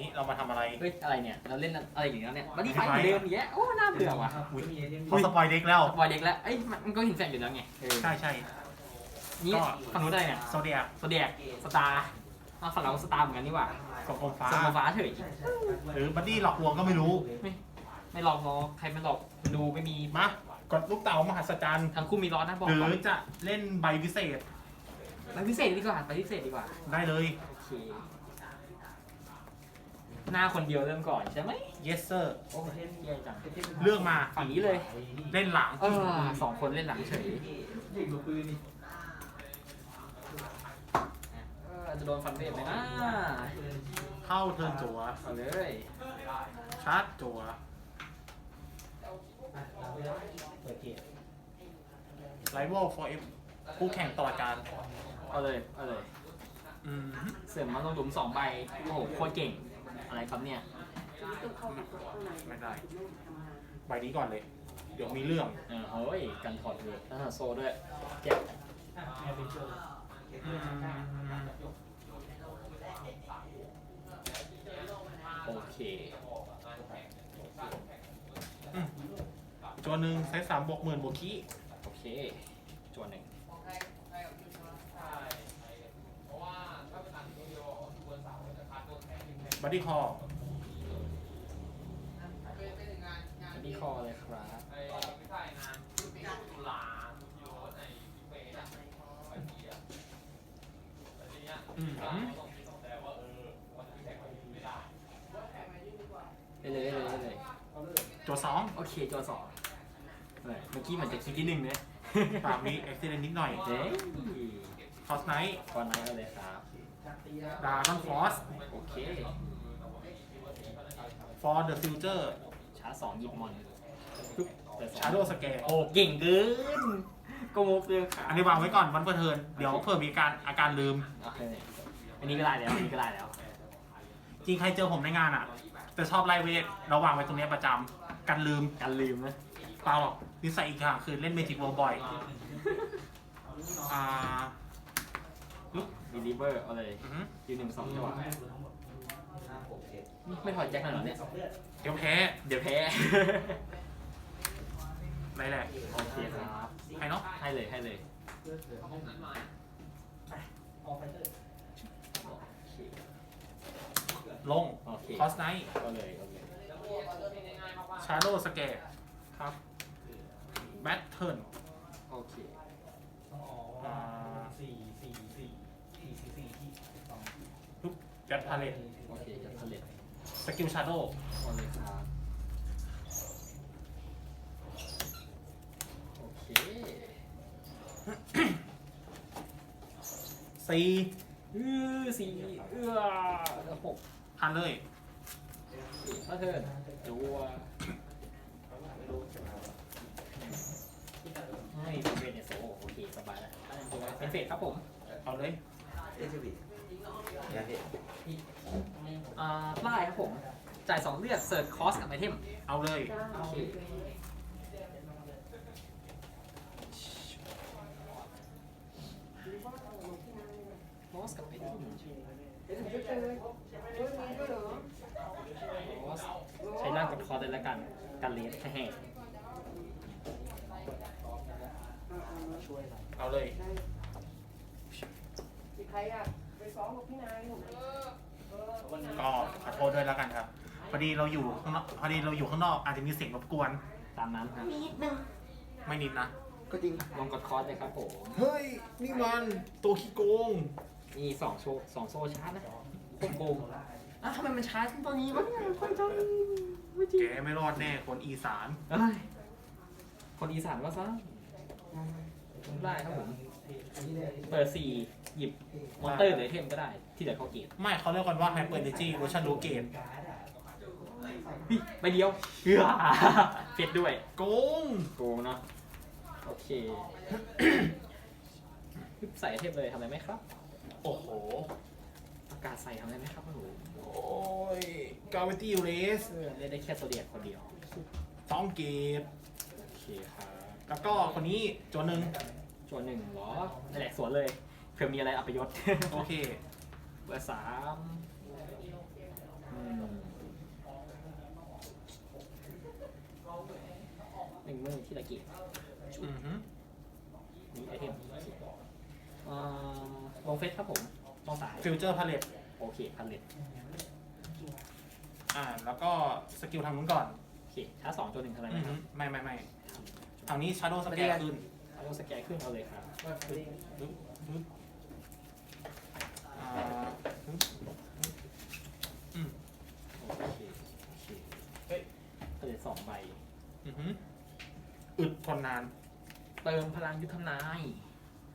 นี้เรามาทำอะไร เฮ้ยอะไรเนี่ยเราเล่นอะไรอย่างเงี้ยเนี่ยบัดดี้ไฟเหมือนเดิมอย่างเงี้ยโอ้น่าเบื่อว่ะอุ๊ยเขาสปอยเด็กแล้วบอยเด็กแล้วเอ้ยมันก็เห็นแสงอยู่แล้วไงเออใช่ใช่ นี่ก็ ฝั่งนู้นอะไรเนี่ยโซเดียโซเดียกสตาร์อ้าวฝั่งเราสตาร์เหมือนกันนี่หว่ากับโคมฟ้าสมฟ้าเฉยหรือบัดดี้หลอกลวงก็ไม่รู้ ไม่หลอกหรอกใครไม่หลอกดูไม่มีมากดลูกเต๋ามหัศจรรย์ ทั้งคู่มีร้อนนะบอกหรือก่อนจะเล่นใบพิเศษ ไปพิเศษดีกว่าไปพิเศษดีกว่าได้เลย โอเค หน้าคนเดียวเริ่มก่อนใช่ไหม yes sir โอ้ยแย่จังเลือกมาฝั่งนี้เลย เล่นหลังเออสองคนเล่นหลังเฉยเออจะโดนฟันเวทไหมนะเข้าเทิร์นจัวเอาเลยชาร์จจัวไลฟ์วอล for F คู่แข่งตลอดการเอาเลย เอาเลย อืม เสริมมาลงหลุมสองใบ โอ้โห โคตรเก่ง อะไรครับเนี่ย ไม่ได้ใบนี้ก่อนเลย เดี๋ยวมีเรื่องเออเฮ้ย กันถอดเลยแล้วถอดโซ่ด้วยเจ็บอืมโอเคตัวหนึ่งใช้สามบวกหมื่นบวกขี้โอเค จวนหนึ่ง บัดดี้คอที่คอเลยครับอืมได้เลยได้เลยได้เลยตัวสองโอเคจอสองเฮ้ยเมื่อกี้เหมือนจะคิดที่หนึ่งเลยตามนี้เอ็กซิเดนนิดหน่อยเฮ้ยคอสไนท์ก่อนไหนเอาเลยครับ ดาร์คอนฟอสโอเค for the future ชาร์จสองหยิบมอนปึ๊บเปิดสอง shadow scare โอ้เก่งเกินโกโมเฟืองขาอันนี้วางไว้ก่อนวันเพื่อเทิร์นเดี๋ยวเผื่อมีการอาการลืม โอเคอันนี้ก็ได้แล้ว อันนี้ก็ได้แล้ว จริงใครเจอผมในงานอะจะชอบไล่เวทเราวางไว้ตรงเนี้ยประจำกันลืมการลืมนะเปล่าหรอกนิสัยอีกอย่างคือเล่นเมจิก r ว l บ่อย อ่า ดีลิเวอร์เอาเลยอือหือยืนหนึ่งสองจังหวะไม่ถอดแจ็คหน่อยเหรอเนี่ย เดี๋ยวแพ้เดี๋ยวแพ้ ไรแหละโอเคครับ ใครเนาะให้เลยให้เลยลง โอเคคอสไนท์ก็เลยก็เลยชาร์โดสแกร์ครับ แบทเทิร์นโอเค อ่าสี่สี่สี่สี่สี่สี่ที่สองจัดพาเลตโอเคจะผลิตสกิลชาร์โดเอาเลยครับโอเคสี่อือสี่เอื้อแล้วหกพันเลยถ้าเทิร์นจัวให้เป็นเวทเนี่ยโซโอเคสบายแล้ว เป็นเฟสครับผม เอาเลยอ่าไล่ครับผม จ่ายสองเลือดเสิร์ชคอสกับไอเทม เอาเลยโอเคคอสกับไอเทมคอสใช้ร่างกดคอสเลยละกัน กันเลสแห้งช่วยเราเอาเลย ใครอะไปซ้อมกับพี่นายหนูก็ขอโทษด้วยแล้วกันครับ พอดีเราอยู่ข้างนอกพอดีเราอยู่ข้างนอกอาจจะมีเสียงรบกวนตามนั้นครับไม่นิดนะ ก็จริง ลงกดคอสเลยครับผมเฮ้ย นี่มันตัวขี้โกง นี่สองโชว์สองโซชาร์จนะโคตรโกงอะทำไมมันชาร์จตรงนี้วะเนี่ยคนจังไม่จริงแกไม่รอดแน่คนอีสานเอ้ยคนอีสานก็ซะได้ครับผม เปิดสี่ หยิบมอนเตอร์หรือไอเทมก็ได้ที่เหลือเข้าเกตไม่เขาเรียกกันว่า Hyper Energy Version ดูเกมใบเดียวเฮือเฟดด้วยโกงโกงเนาะโอเคใส่ไอเทมเลยทำอะไรไหมครับโอ้โหประกาศใส่ทำอะไรไหมครับโอ้โหโอ้ย Gravity Race เออเล่นได้แค่โซเดียกคนเดียวสองเกตโอเคครับแล้วก็คนนี้จวนหนึ่งจวนหนึ่งเหรอนั่นแหละสวนเลยเผื่อมีอะไรอัปยศ โอเค เบอร์สามอืมหนึ่งมือที่ตะกี้อือฮึนี่ไอเทมอ่าลงเฟสครับผมต้องสาย ฟิวเจอร์พาเลตโอเคพันเลตอ่า แล้วก็สกิลทางนู้นก่อนโอเคช้าสองตัวหนึ่งเท่านั้นอือนะคฮึรับไม่ไม่ไม่ทางนี้ชาร์โดสแกนขึ้นเอาสแกนขึ้นเอาเลยครับปึ๊บปึ๊บอ่าปึ๊บอืม โอเคโอเคเฮ้ยพันเลตสองใบ อือฮึ อึดทนนาน เติมพลังยุทธนาย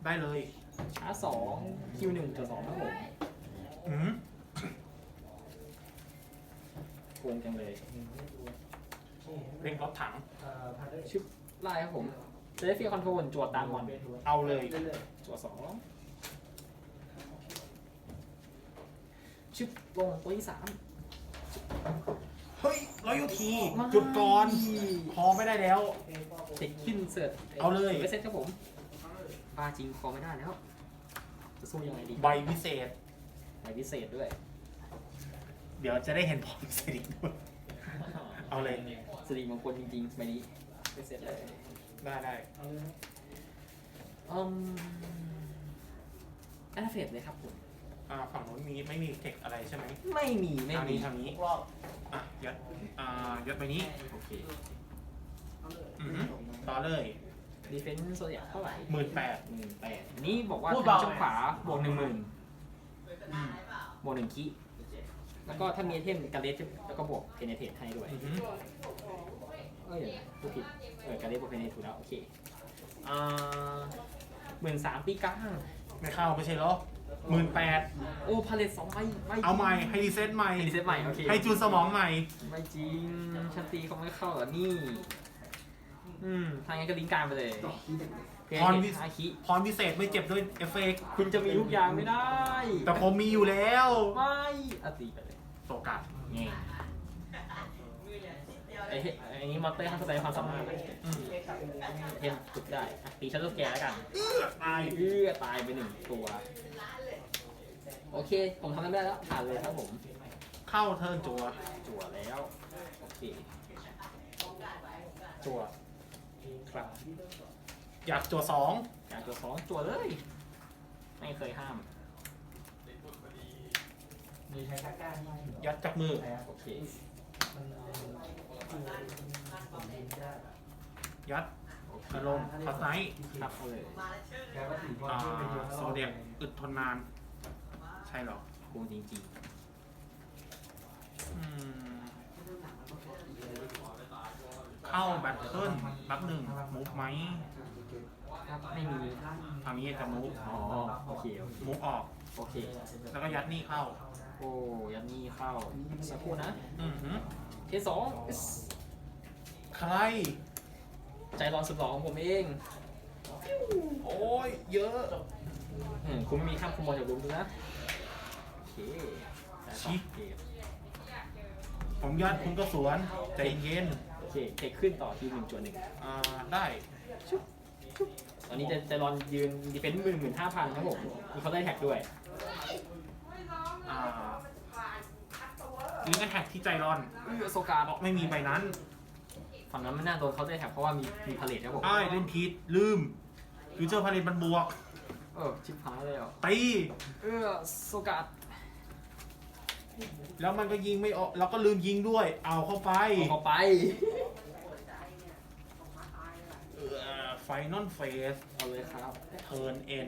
ได้เลยช้าสองคิวหนึ่งจุดสองครับผมอืมโกงจังเลยเร่งรถถังชึบไล่ครับผมเซฟฟี่คอนโทรลจวดตามมอนเอาเลยจวดสองชึบลงตัวที่สามเฮ้ยร้อยยูทีจุดก่อนพอไม่ได้แล้ว ติดขึ้นเสิร์ตเอาเลยเวสเซ็ตครับผมบ้าจริงคอไม่ได้แล้ว จะสู้ยังไงดีใบวิเศษ ใบพิเศษด้วยเดี๋ยวจะได้เห็นพอวิเศษอีกด้วย เอาเลย สิริมงคลจริงๆใบนี้เวสเซ็ตเลยได้ได้อืมแอนาเฟสเลยครับผม อ่าฝั่งนู้นมีไม่มีเทคอะไรใช่ไหมไม่มี ไม่ทางมีนี้ทางนี้รอบอะยัดอ่ายัดไปนี้ โอเค อือฮึต่อเลยดีเฟนซ์โซเดียเท่าไหร่ หมื่นแปดหมื่นแปด นี่บอกว่าทางช่องขวาบวกหนึ่งหมื่นบวกหนึ่งคีแล้วก็ถ้ามีไอเทมการเลสแล้วก็บวกเพนเทตให้ด้วยอือฮึเอ้ยพูดผิดเออการเลสบวกเพนเทตถูกแล้วโอเคอ่าหมื่นสามปีกลาง ไม่เข้าไม่ใช่เหรอหมื่นแปดโอ้พาเลตสองใบไม่เอาใหม่ให้รีเซ็ตใหม่ รีเซ็ตใหม่โอเคให้จูนสมองใหม่ ไม่จริงชันตีเขาไม่เข้าเหรอนี่ อืมทางงั้นก็ลิงก์กลารไปเลยเพนพรเทวิตห้าคีพรพิเศษไม่เจ็บด้วยเอฟเฟกต์คุณจะมีทุกอย่างไม่ได้แต่ผมมีอยู่แล้วไม่อะตีไปเลยโตกัดแง่ไอ้เหี้ยไอ้นี้มอนเตอร์ห้ามแสดงความสามารถอืมเห็นฝึกได้อะตีชัตเตอร์แกร์แล้วกันตายเอื้อตายไปหนึ่งตัว โอเค ผมทำได้แล้วผ่านเลยครับผม เข้าเทิร์นจัวจั่วแล้ว โอเคจัว ครับ อยากจัวสองอยากจั่วสองจั่วเลย ไม่เคยห้าม มีใช้ค่าก้านไหมยัดจากมือโอเคมันผมยิงได้ยัดโอเคอารมณ์พัสไนท์ครับเอาเลยแค่ว่าสี่คนอ่าที่ไปเยอะโซเดียมอึดทนนาน ใช่เหรอโกงจริงอืม เข้าแบตเทิลบักหนึ่งมูฟไหมๆครับไม่มีทางนี้จะมูฟอ๋อโอเคโอเคมูฟออก โอเค แล้วก็ยัดนี่เข้า โอ้ยันนี่เข้าสักครู่นะอือหือเทสสองใคร ใจร้อนสุดหล่อของผมเอง โอ้ยเยอะอืมคุณไม่มีข้ามขโมยจากลุงดูนะโอเคแต่สองเกมผมยัดคุณก็สวน ใจเย็นโอ เคเทคขึ้นต่อทีหนึ่งจวนหนึ่งอ่าได้ ตอนนี้จะจะรอนยืนดีเฟนต์หมื่นหมื่นห้าพันครับผมมีเขาได้แท็กด้วย อ่าลิงก์แท็กที่ใจร้อนเออโซกาบอกไม่มีใบนั้นฝั่งนั้นไม่น่าโดนเขาได้แท็กเพราะว่ามีมีพาเลทครับผมอ้ายเล่นผิดลืมฟิวเจอร์พาเลนมันบวกเออชิบหายเลยอะตี เออโซกาแล้วมันก็ยิงไม่ออก แล้วก็ลืมยิงด้วย เอาเข้าไป เอาเขาไป ไฟนอลเฟสเอาเลยครับเทิร์นเอ็น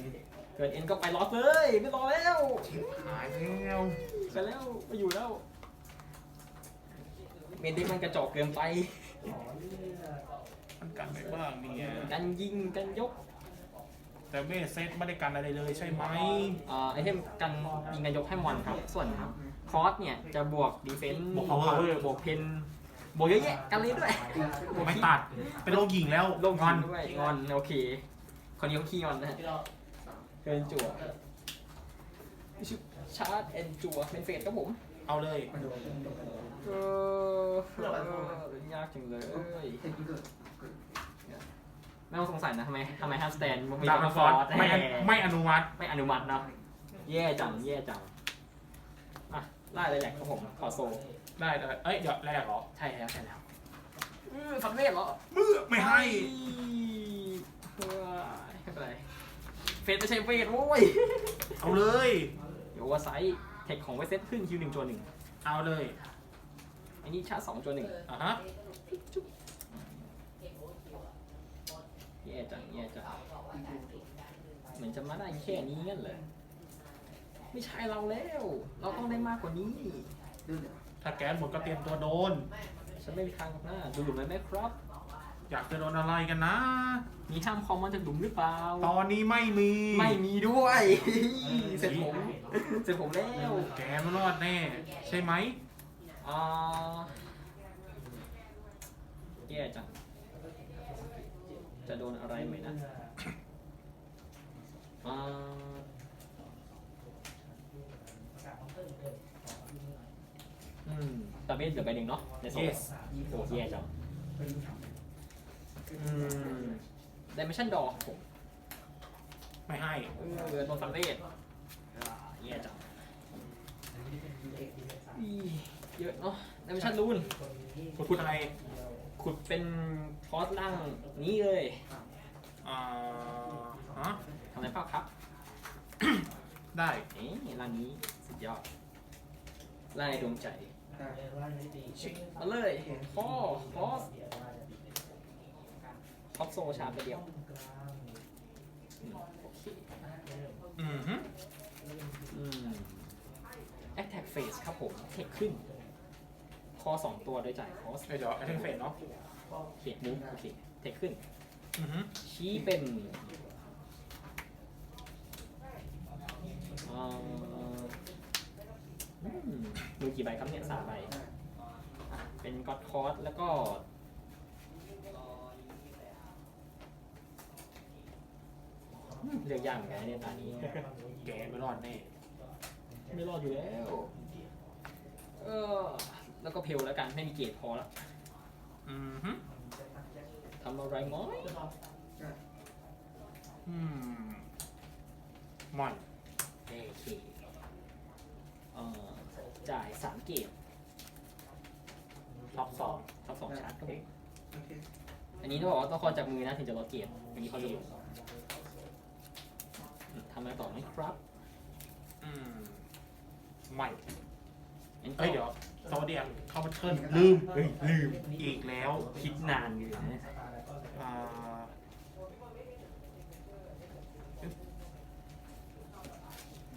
เกินเอ็นก็ไปล็อกเลยไม่รอแล้วหายแล้วไปแล้วไปอยู่แล้วเมนเด็กมันกระจอกเกินไปมันกันไปบ้างเนี่ยกันยิงกันยก แต่เมเซตไม่ได้กันอะไรเลยใช่ไหมเอ่อไอเทมกันยิงกันยกให้มอนครับส่วนคอร์สเนี่ยจะบวกดีเฟนซ์บวกพาวเวอร์บวกเพน บวกเยอะแยะกันเลยด้วยบวกไม่ตัด เป็นโรคหญิงแล้วโลกงงออนนด้วยงอนโอเค คนนี้เขาขี้งอนนะฮะเกินจั่วชาร์จเอ็นจั่วเป็นเฟสครับผมเอาเลยเออเออยากจังเลยไม่ต้องสงสัยนะทำไมทำไมฮันสแตนมีดาคำวว่าฟฟออร์ร์ไม่อนุไม่อนุมัติไม่อนุมัติเนาะแย่จังแย่จังอะไล่เลยแหละครับผมขอโซ ได้เลยเอ้ยเดี๋ยวแรกเหรอใช่แล้วใช่แล้วเออสังเวชเหรอมือไม่ให้ เฮ้ยไม่เป็นไรเฟสไม่ใช่เวทโว้ยเอาเลย เดี๋ยวว่าไซส์เทคของไวเซตขึ้นคิวหนึ่งจวนหนึ่งเอาเลยอันนี้ชาร์จสองจวนหนึ่งอะฮะแย่จังแย่จังเหมือนจะมาได้แค่นี้งั้นเหรอไม่ใช่เราแล้ว เราต้องได้มากกว่านี้ ถ้าแก๊สหมดก็เตรียมตัวโดน ฉันไม่มีทางหรอกนะดูหลุมไหมแม่ครับ อยากจะโดนอะไรกันนะ มีห้ามคอมมันจากหลุมหรือเปล่า ตอนนี้ไม่มีไม่มีด้วย เสร็จผม เสร็จผมแล้วแกไม่รอดแน่ ใช่ไหมอ่าแย่จัง จะโดนอะไรไหมนะอ่า อืมตาเบสเหลือใบหนึ่งเนาะในโซ่ yes โอ้แย่จังอืม ดิเมชั่นดอผมไม่ให้เออโดนฟันเวทอ่าแย่จังอีเยอะเนาะดิเมชั่นรูนคุณคุณอะไรขุดเป็นคอร์สล่างนี้เลยอ่าฮะทำอะไรเปล่าครับ ได้เอ๊ะล่างนี้สุดยอด ไล่ดวงใจมาเลยคอคอสท็อปโซชาร์จไปเดียวอืมโอเคอือฮึอืม attack phase ครับผมเทคขึ้นคอสองตัวโดยจ่ายคอสเดี๋ยวเดี๋ยวไอเทมเฟสเนาะเขียนมูฟโอเคเทคขึ้นอือฮึชี้เป็นเอ่ออื มมือกี่ใบครับเนี่ยสามใบอะเป็นก็อดคอร์สแล้วก็อืมเลือกยากเหมือนกันนะเนี่ยตานี้ แกไม่รอดแน่ไม่รอดอยู่แล้ว เออ แล้วก็เพลแล้วกัน ไม่มีเกรดพอแล้วอือฮึทำอะไรง้อยอืมไม่โอเคเอ่อ จ่ายสามเกรดท็อปสองทับสองชาร์จก็ผมอันนี้ต้องบอกว่าต้องคอจากมือนะถึงจะลดเกรดอันนี้เขาดูอืมทำอะไรต่อไหมครับอืมไม่งั้นก็เอ้ยเดี๋ยวสวัสดีอะเข้ามาเทิร์นลืมเฮ้ยลืมอีกแล้วคิดนานอยู่นะอ่า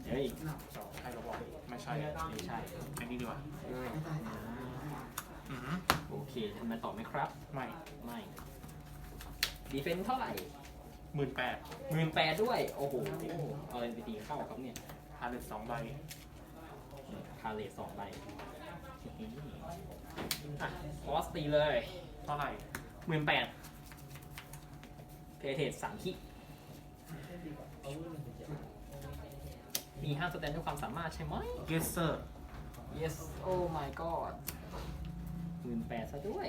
เฮ้ยใครเราบอกไม่ ใช่ไม่ใช่อันนี้ดีกว่าเอออือฮึโอเคทำอะไรต่อไหมครับ ไม่ไม่ดีเฟนส์เท่าไหร่หมื่นแปดหมื่นแปดด้วย โอ้โหเอาอะไรไปตีเข้าครับเนี่ยฮาร์เดสองใบคาเลสสองใบอะคอสตีเลย เท่าไหร่หมื่นแปดเพเทสสามขี มีห้าสแตนด้วยความสามารถใช่ไหม เกสเซอร์ yes oh my god หมื่นแปดซะด้วย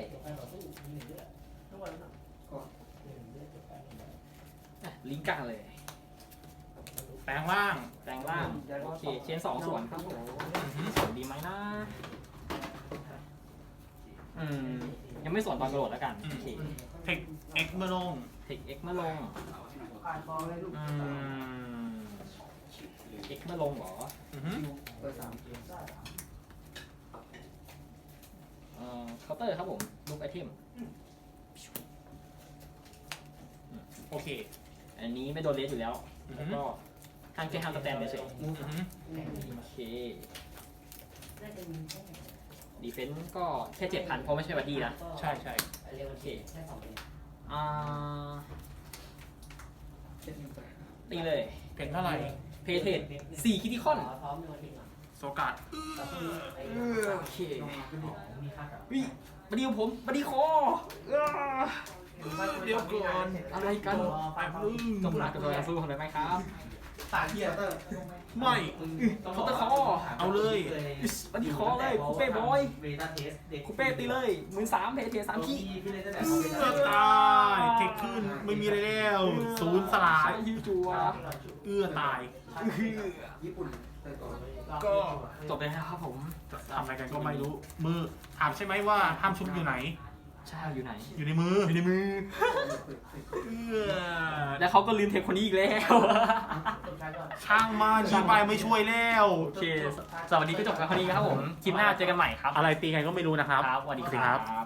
อะลิงก์กลางเลย แปลงร่าง แปลงร่าง โอเค เชนสองส่วนครับผมอือฮึส่วนดีไหมนะอืม ยังไม่ส่วนตอนกระโดดแล้วกัน โอเค เทคเอ็กเมอร์ลงเทคเอ็กมาลง อืม เอ็กมาลงเหรออือฮึเอ่อเคาน์เตอร์ครับผมลูกไอเทมโอเค อันนี้ไม่โดนเลสอยู่แล้วอือแล้วฮึก็ทางแค่ทางสแตนเฉยอือฮึๆโอเคดีเฟนส์ก็แค่เจ็ดพันเพราะไม่ใช่บัดดี้นะใช่ใช่โอเคอ่าตีเลยเป็นเท่าไหร่ เพเทสสี่คิติคอนโซกัดโอเควิบัดดี้ของผมบัดดี้คอเอ้อเดี๋ยวก่อนอะไรกันแป๊บนึงจงรักกับตัวสู้ของได้ไหมครับตาเทียเตอร์ไม่เคาน์เตอร์คอเอาเลยบัดดี้คอเลยคูเป้บอยเวต้าเทสเด็กคูเป้ตีเลยหมื่นสามเพเทสสามขีพี่เลยตั้งแต่เอื้อตายเทคขึ้นไม่มีอะไรแล้วศูนย์สลายใช้ฮิวจัวเอื้อตายอื้อ ญี่ปุ่นเตอร์ก่อนแก็จบเลยนะครับผม ทำอะไรกันก็ไม่รู้ มือถามใช่ไหมว่าห้ามชุบอยู่ไหน ใช่อยู่ไหน อยู่ในมือ อยู่ในมือเอื้อแล้วเขาก็ลืมเทคคนนี้อีกแล้ว ช่างมันชี้ไปไม่ช่วยแล้ว โอเคสำหรับวันนี้ก็จบกันเท่านี้ครับผม คลิปหน้าเจอกันใหม่ครับ อะไรตีกันก็ไม่รู้นะครับ ครับสวัสดีสวัสดีคครัรับบ